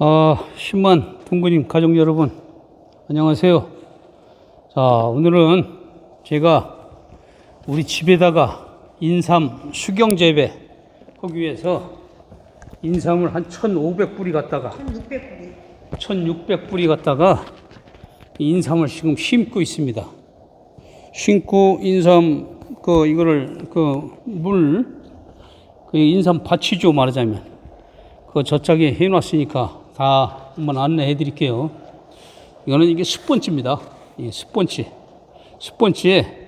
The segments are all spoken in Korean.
10만 동구님 가족 여러분 안녕하세요. 자 오늘은 제가 우리 집에다가 인삼 수경 재배 하기 위해서 인삼을 한 1,500뿌리 갖다가 1600불이. 1600뿌리 갖다가 인삼을 지금 심고 있습니다. 심고 인삼 그 이거를 그물그 인삼 밭이죠 말하자면 그 저짝에 해놨으니까 다 한번 안내해 드릴게요. 이거는 이게 스펀지입니다. 이 스펀지. 스펀지에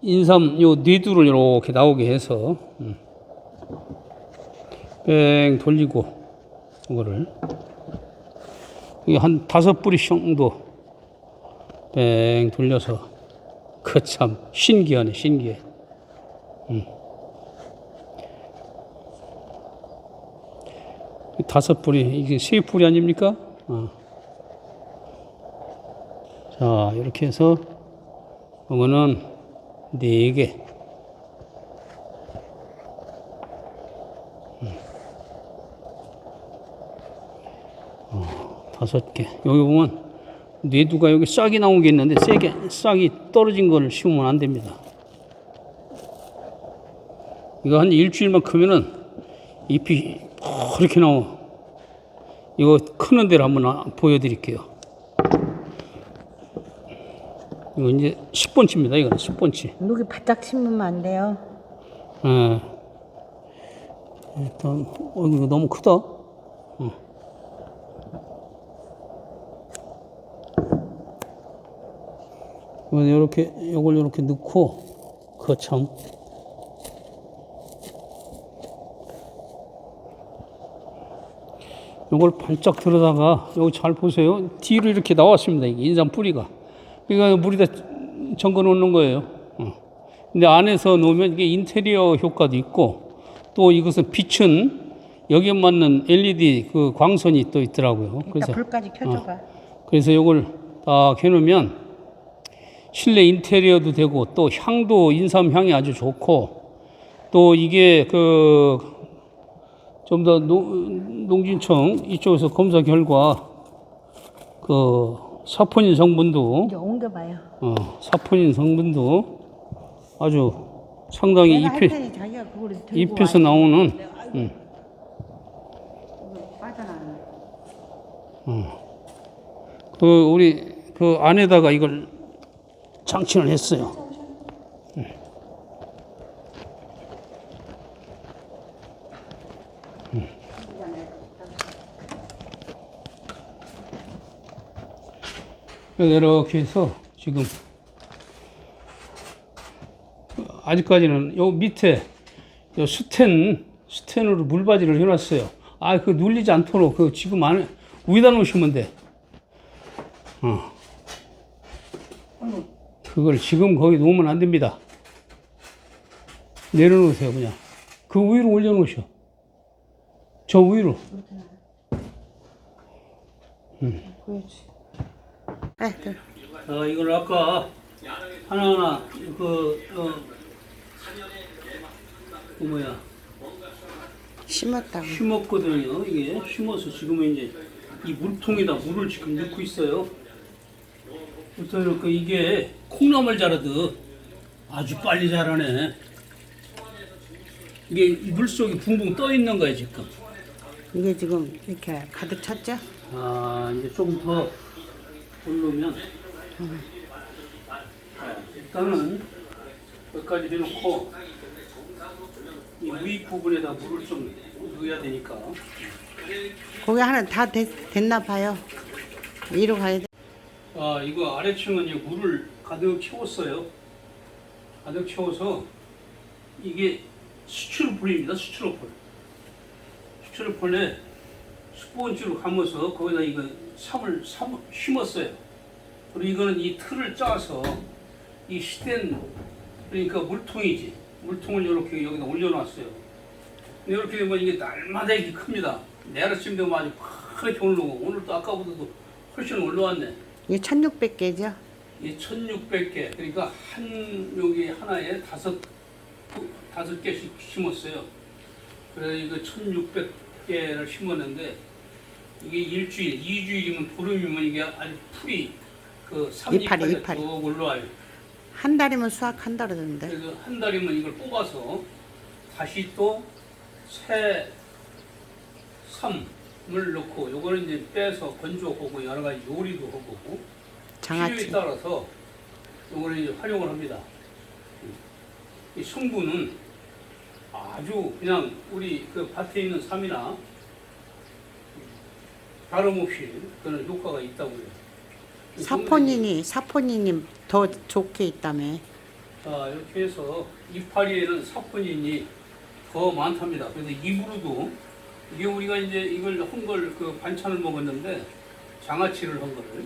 인삼 요 뇌두를 이렇게 나오게 해서 음. 뺑 돌리고 이거를 한 다섯 뿌리 정도 뺑 돌려서 그 참 신기하네 신기해 음. 다섯 뿌리 이게 세 뿌리 아닙니까? 어. 자 이렇게 해서 이거는 네개 다섯 개. 여기 보면 뇌두가 여기 싹이 나온 게 있는데 세게 싹이 떨어진 걸 심으면 안 됩니다. 이거 한 일주일만 크면은 잎이 이렇게 나와. 이거 크는 데를 한번 아- 보여드릴게요. 이거 이제 10번치입니다. 이거는 10번치. 녹이 바짝 심으면 안 돼요. 예. 일단, 어, 이거 너무 크다. 어. 이렇게, 요걸 이렇게 넣고, 거참. 요걸 반짝 들어다가, 요거 잘 보세요. 뒤로 이렇게 나왔습니다. 이게 인삼 뿌리가. 그러니까 물에다 잠궈 놓는 거예요. 어. 근데 안에서 놓으면 이게 인테리어 효과도 있고 또 이것은 빛은 여기에 맞는 LED 그 광선이 또 있더라고요. 이따 그래서 불까지 켜줘봐. 그래서 이걸 딱 해놓으면 실내 인테리어도 되고 또 향도 인삼 향이 아주 좋고 또 이게 그 좀 더 농진청 이쪽에서 검사 결과 그 사포닌 성분도 이제 옮겨봐요. 어, 사포닌 성분도 아주 상당히 내가 할 잎에, 테니 자기가 그걸 들고 잎에서 와. 나오는 음, 이거 빠져나가네. 그 우리 그 안에다가 이걸 장치를 했어요. 음. 음. 이렇게 해서 지금 아직까지는 요 밑에 요 스텐 스텐으로 물바지를 해놨어요. 아 그 눌리지 않도록 그 지금 안에 위에다 놓으시면 돼. 어. 그걸 지금 거기 놓으면 안 됩니다. 내려놓으세요 그냥. 그 위로 올려놓으셔. 저 위로. 보 아, 들. 자, 이걸 아까 하나하나 그, 어, 그 뭐야 심었다고. 심었거든요. 이게 심어서 지금은 이제 이 물통에다 물을 지금 넣고 있어요. 그래서 그 이게 콩나물 자라듯 아주 빨리 자라네. 이게 물 속에 붕붕 떠 있는 거야 지금. 이게 지금 이렇게 가득 찼죠? 아 이제 조금 더 올르면 일단은 여기까지 해놓고 이 위 부분에다 물을 좀 넣어야 되니까 거기 하나 다 됐, 됐나 봐요. 위로 가야 돼. 아 이거 아래층은 이제 물을 가득 채웠어요 가득 채워서 이게 수출풀입니다 수출풀 수출풀에 스폰지로 감아서 거기다 이거 삼을 삼, 심었어요. 그리고 이거는 이 틀을 짜서 이 시댄 그러니까 물통이지. 물통을 이렇게 여기다 올려놨어요. 이렇게 되면 이게 날마다 이게 큽니다. 내일 아침 되면 아주 크게 올라오고 오늘도 아까보다도 훨씬 올라왔네. 이게 1600개죠? 이 1600개. 그러니까 한 여기 하나에 다섯 푸- 다섯 개씩 심었어요. 그래서 이거 1600 개를 심었는데 이게 일주일, 이주일이면 보름이면 이게 아주 풀이 그 이파리, 삼이파리가 이파리. 쭉 올라와요. 한 달이면 수확한다 그러던데. 그래서 한 달이면 이걸 뽑아서 다시 또새 삼을 넣고 요거는 이제 빼서 건조하고 여러 가지 요리도 하고 필요에 장아찌. 따라서 요거를 이제 활용을 합니다. 이 성분은 아주 그냥 우리 그 밭에 있는 삼이나 다름없이 그런 효과가 있다고 해요. 사포닌이 사포닌이 더 좋게 있다며. 자, 이렇게 해서 이파리에는 사포닌이 더 많답니다. 그래서 입으로도 이게 우리가 이제 이걸 한 걸 그 반찬을 먹었는데 장아찌를 한 거를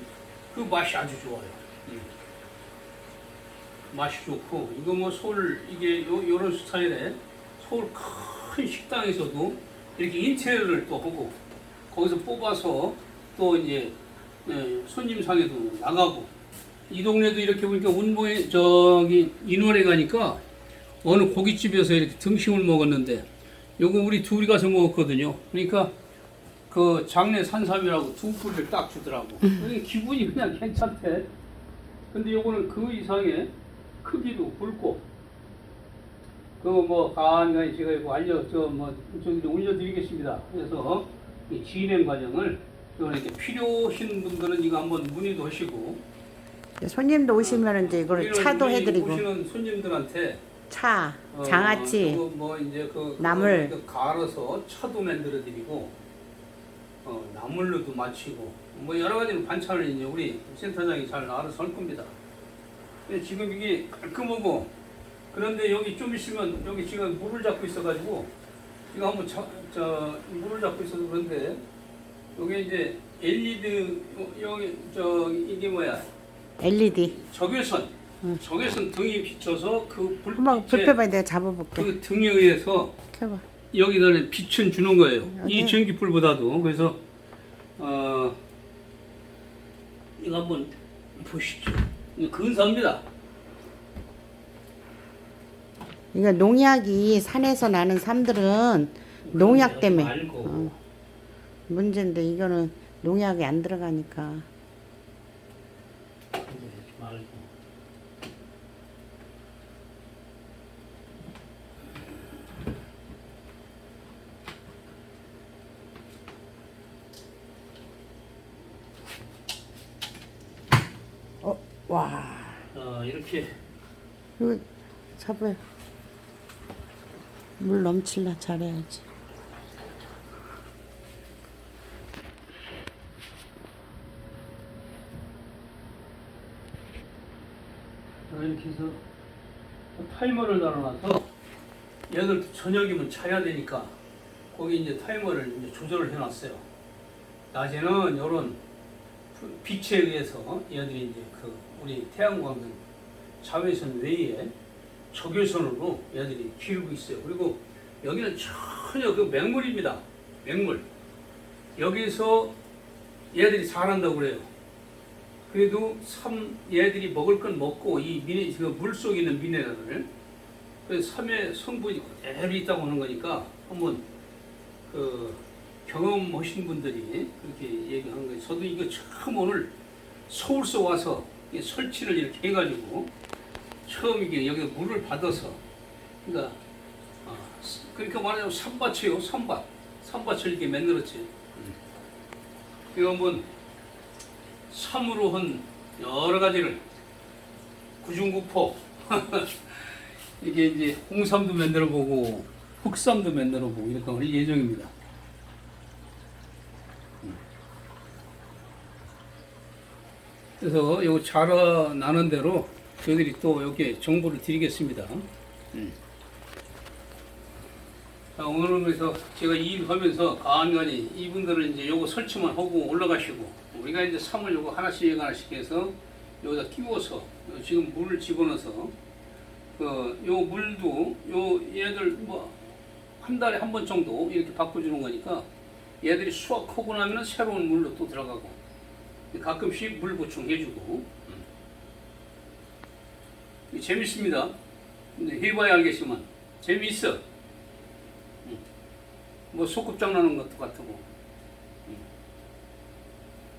그 맛이 아주 좋아요. 음. 맛이 좋고 이거 뭐 서울 이게 요 요런 스타일의 서울 큰 식당에서도 이렇게 인테리어를 또 하고 거기서 뽑아서 또 이제 예, 손님 상에도 나가고 이 동네도 이렇게 보니까 운보에 저기 인월에 가니까 어느 고깃집에서 이렇게 등심을 먹었는데 요거 우리 둘이 가서 먹었거든요. 그러니까 그 장내 산삼이라고 두 뿌리를 딱 주더라고. 그러니까 기분이 그냥 괜찮대. 근데 요거는 그 이상의 크기도 굵고 그거 뭐 간간히 제가 이거 알려 저뭐 저기 올려드리겠습니다. 그래서 이 진행 과정을 이거는 이렇게 필요하신 분들은 이거 한번 문의도 하시고 손님도 오시면 이제 이거를 우리는 차도 우리 해드리고 오시는 손님들한테 차, 어, 장아찌, 그거 뭐 이제 그 나물. 그거 갈아서 차도 만들어 드리고 어, 나물로도 마치고 뭐 여러 가지 반찬을 이제 우리 센터장이 잘 알아서 할 겁니다. 근데 지금 이게 깔끔하고 그런데 여기 좀 있으면 여기 지금 물을 잡고 있어가지고 지금 한번 자, 저 물을 잡고 있어서 그런데 여기 이제 LED 어, 여기 저 이게 뭐야 LED. 적외선 응. 적외선 등이 비쳐서 그 한번 불빛에 불펴봐 내가 잡아볼게. 그 등에 의해서 켜봐. 여기다 빛은 주는 거예요. 이? 전기불보다도 그래서 어 이거 한번 보시죠. 근사합니다. 이거 농약이 산에서 나는 삼들은 농약 때문에. 어, 문제인데 이거는 농약이 안 들어가니까. 어, 와. 어, 이렇게. 이거 잡아요. 물 넘칠라 잘해야지. 어, 이렇게 해서 타이머를 달아놔서 얘들 저녁이면 자야 되니까 거기 이제 타이머를 이제 조절을 해놨어요. 낮에는 이런 빛에 의해서 얘들이 이제 그 우리 태양광은 자외선 외에 적외선으로 얘들이 기르고 있어요. 그리고 여기는 전혀 그 맹물입니다. 맹물. 여기서 얘들이 자란다고 그래요. 그래도 삼 얘들이 먹을 건 먹고 이 미네 그물 속에 있는 미네랄을 그 삼의 성분이 그대로 있다고 하는 거니까 한번 그 경험하신 분들이 그렇게 얘기하는 거예요. 저도 이거 처음 오늘 서울서 와서 이 설치를 이렇게 해가지고 처음 이게 여기 물을 받아서 그러니까 아, 그러니까 말하자면 삼밭이요 삼밭 삼밭을 이렇게 만들었지. 이거 한번 삼으로 한 여러 가지를 구중구포 이게 이제 홍삼도 만들어 보고 흑삼도 만들어 보고 이렇게 할 예정입니다. 그래서 요 자라나는 대로 저희들이 또 이렇게 정보를 드리겠습니다. 음. 자, 오늘은 그래서 제가 이 일 하면서 간간히 이분들은 이제 요거 설치만 하고 올라가시고 우리가 이제 삼을 요거 하나씩 하나씩 해서 여기다 끼워서 요 지금 물을 집어넣어서 그요 물도 요 얘들 뭐 한 달에 한 번 정도 이렇게 바꿔주는 거니까 얘들이 수확하고 나면 새로운 물로 또 들어가고 가끔씩 물 보충해주고 음. 재밌습니다. 근데 해봐야 알겠지만 재미있어. 음. 뭐 소꿉장 나는 것도 같고 음.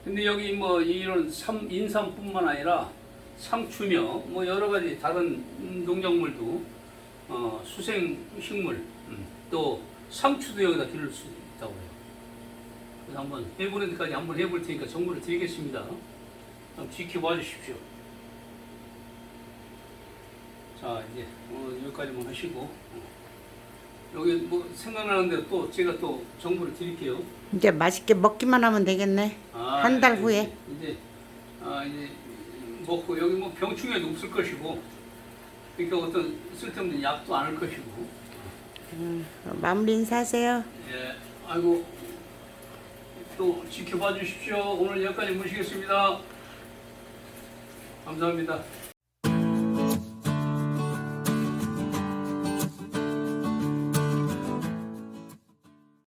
근데 여기 뭐 이런 삼, 인삼뿐만 아니라 상추며 뭐 여러 가지 다른 음, 농작물도 어, 수생 식물 음, 또 상추도 여기다 기를 수 있다고 해요. 그래서 한번 해보는 데까지 한번 해볼 테니까 정보를 드리겠습니다. 지켜봐 주십시오. 자 이제 어, 여기까지만 하시고 어. 여기 뭐 생각나는데 또 제가 또 정보를 드릴게요. 이제 맛있게 먹기만 하면 되겠네. 아, 한 달 후에. 이제 아 이제 먹고 여기 뭐 병충해도 없을 것이고 그러니까 어떤 쓸데없는 약도 안 할 것이고 마무리 인사하세요. 예 아이고 또 지켜봐 주십시오 오늘 여기까지 모시겠습니다 감사합니다.